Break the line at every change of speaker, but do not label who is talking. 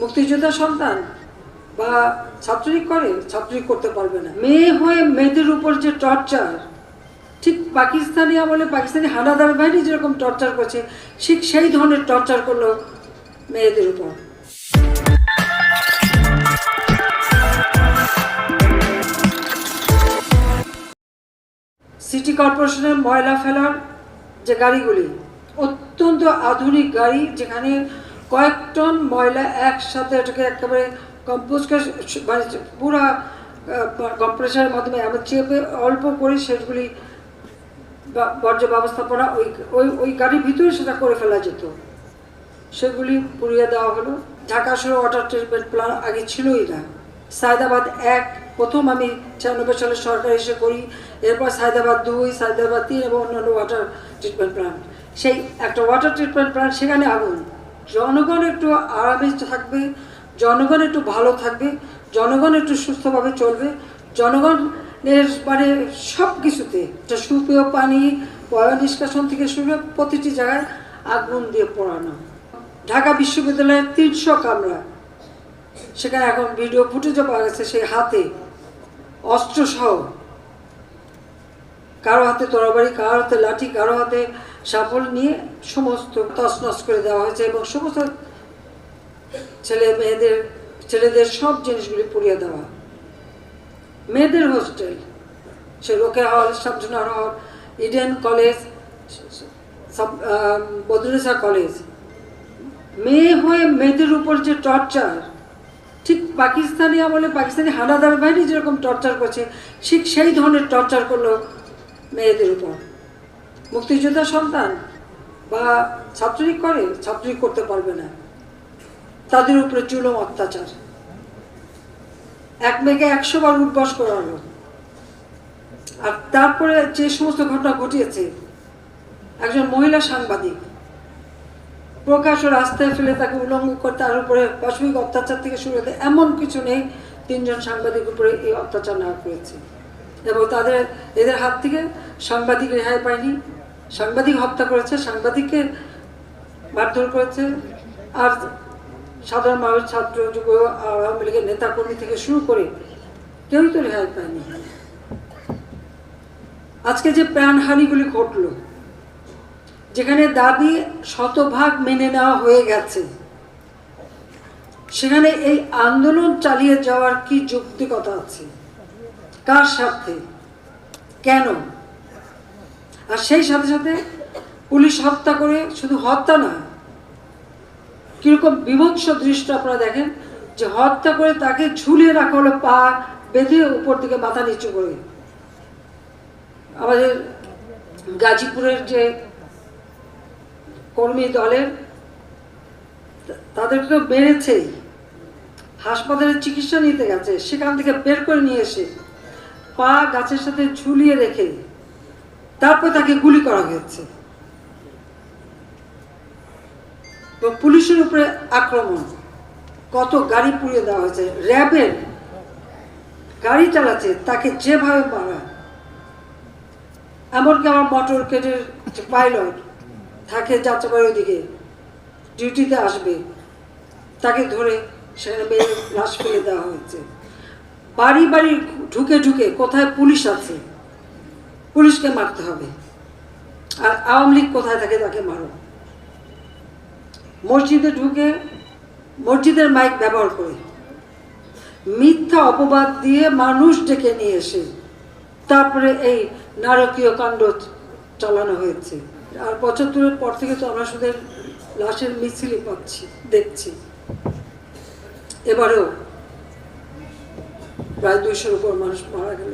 মুক্তিযোদ্ধা সন্তান বা ছাত্রলীগ করে ছাত্রলীগ করতে পারবে না। মেয়ে হয়ে মেয়েদের উপর যে টর্চার ঠিক পাকিস্তানি আমলে পাকিস্তানি হানাদার বাহিনী যেরকম টর্চার করছে, ঠিক সেই ধরনের টর্চার করল মেয়েদের উপর। সিটি কর্পোরেশনের ময়লা ফেলার যে গাড়িগুলি, অত্যন্ত আধুনিক গাড়ি, যেখানে কয়েক টন ময়লা একসাথে এটাকে একেবারে কম্পোজ করে মানে পুরা কম্প্রেসারের মাধ্যমে আমরা চেপে অল্প করে সেগুলি বর্জ্য ব্যবস্থাপনা ওই ওই ওই গাড়ির ভিতরে সেটা করে ফেলা যেত। সেগুলি পুড়িয়ে দেওয়া হলো। ঢাকা শহর ওয়াটার ট্রিটমেন্ট প্ল্যান আগে ছিলই না। সায়দাবাদ এক, প্রথম আমি ছিয়ানব্বই সালে সরকার এসে করি। এরপর সায়দাবাদ দুই, সায়দাবাদ তিন এবং অন্যান্য ওয়াটার ট্রিটমেন্ট প্ল্যান্ট সেই একটা ওয়াটার ট্রিটমেন্ট প্ল্যান্ট সেখানে আগুন। জনগণ একটু আরামে থাকবে, জনগণ একটু ভালো থাকবে, জনগণ একটু সুস্থভাবে চলবে, জনগণের মানে সব কিছুতে সুপেয় পানি পয় নিষ্কাশন থেকে শুরু প্রতিটি জায়গায় আগুন দিয়ে পড়ানো। ঢাকা বিশ্ববিদ্যালয়ের তিনশো কামরা। সেখানে এখন ভিডিও ফুটেজও পাওয়া গেছে সেই হাতে। অস্ত্রসহ কারও হাতে তরবারি, কারও হাতে লাঠি, কারও হাতে সাফল নিয়ে সমস্ত তছনছ করে দেওয়া হয়েছে এবং সমস্ত ছেলে মেয়েদের, ছেলেদের সব জিনিসগুলি পুড়িয়ে দেওয়া। মেয়েদের হোস্টেল, সে রোকে হল শামসুনার হল, ইডেন কলেজ বদরুসা কলেজ। মেয়ে হয়ে মেয়েদের উপর যে টর্চার, ঠিক পাকিস্তানি আমলে পাকিস্তানি হানাদার বাহিনী যেরকম টর্চার করছে, ঠিক সেই ধরনের টর্চার করল মেয়েদের উপর। মুক্তিযোদ্ধা সন্তান বা ছাত্রলীগ করে, ছাত্রলীগ করতে পারবে না। তাদের উপরে জুলুম অত্যাচার। এক মেয়েকে একশো বার উদ্বাস করানো আর তারপরে যে সমস্ত ঘটনা ঘটিয়েছে, একজন মহিলা সাংবাদিক, প্রকাশ ও রাস্তায় ফেলে তাকে উল্লঙ্ঘ করে তার উপরে পাশবিক অত্যাচার থেকে শুরু হতে এমন কিছু নেই, তিনজন সাংবাদিক উপরে এই অত্যাচার না করেছে এবং তাদের, এদের হাত থেকে সাংবাদিক রেহাই পায়নি সাংবাদিক হত্যা করেছে, সাংবাদিককে মারধর করেছে, আর সাধারণ মানুষ, ছাত্র, যুব, আওয়ামী লীগের নেতাকর্মী থেকে শুরু করে কেউই তো রেহাই পায়নি। আজকে যে প্রাণহানিগুলি ঘটলো, যেখানে দাবি শতভাগ মেনে নেওয়া হয়ে গেছে, সেখানে এই আন্দোলন চালিয়ে যাওয়ার কি যৌক্তিকতা আছে? কার স্বার্থে? কেন? আর সেই সাথে সাথে পুলিশ হত্যা করে শুধু হত্যা না কীরকম বিভৎস দৃশ্য আপনারা দেখেন যে হত্যা করে তাকে ঝুলিয়ে রাখা হলো পা বেঁধে উপর দিকে মাথা নিচু করে। আমাদের গাজীপুরের যে কর্মী দলের তাদেরকে তো বেড়েছেই হাসপাতালে চিকিৎসা নিতে গেছে, সেখান থেকে বের করে নিয়ে এসে পা গাছের সাথে ঝুলিয়ে রেখে তারপর তাকে গুলি করা হয়েছে। পুলিশের উপরে আক্রমণ। কত গাড়ি পুড়িয়ে দেওয়া হয়েছে। র্যাবের গাড়ি চালাচ্ছে, তাকে যেভাবে মারা। এমনকি আমার মোটর কেটের পাইলট, থাকে যাত্রাবাড়ির ওদিকে, ডিউটিতে আসবে, তাকে ধরে সেখানে মেরে লাশ ফেলে দেওয়া হয়েছে। বাড়ি বাড়ি ঢুকে ঢুকে কোথায় পুলিশ আছে? পুলিশকে মারতে হবে। আর আওয়ামী লীগ কোথায় থাকে তাকে মারো। মসজিদে ঢুকে মসজিদের মাইক ব্যবহার করে। মিথ্যা অপবাদ দিয়ে মানুষ ডেকে নিয়ে এসে তারপরে এই নারকীয় কাণ্ড চালানো হয়েছে। আর পঁচাত্তরের পর থেকে তো আমরা শুধু লাশের মিছিলই পাচ্ছি, দেখছি। এবারেও প্রায় দুইশোর উপর মানুষ মারা গেল।